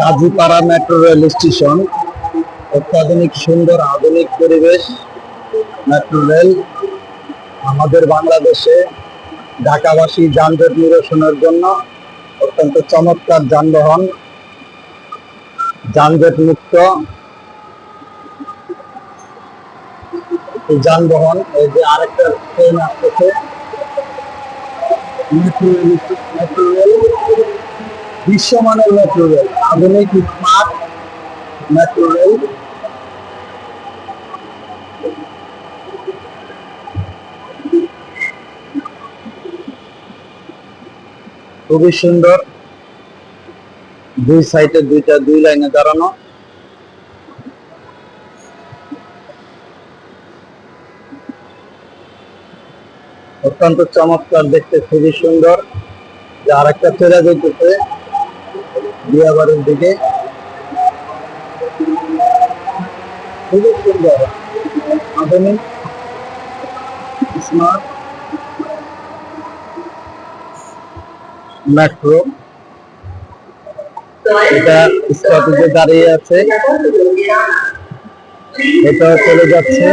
Kazipara metro rail station. অত্যাধুনিক, সুন্দর, আধুনিক পরিবেশ মেট্রো রেল আমাদের বাংলাদেশে ঢাকাবাসী যানজট নিরসনের জন্য অত্যন্ত চমৎকার যানবাহন, যানজট মুক্ত। যানবাহন, এই যে আরেকটা ট্রেন আসতেছে, মেট্রো রেল মেট্রো রেল। বিশ্বমানের মেট্রো রেল আধুনিক স্মার্ট মেট্রো রেল খুবই সুন্দর। দুই সাইডে দুইটা, দুই লাইনে দাঁড়ানো। অত্যন্ত চমৎকার, দেখতে খুবই সুন্দর। যে আরেকটা চলে যেতেছে। বিয়াবাড়ির দিকে। আধুনিক স্মার্ট। মেট্রো। এটা স্টপেজে দাঁড়িয়ে আছে। এটাও চলে যাচ্ছে।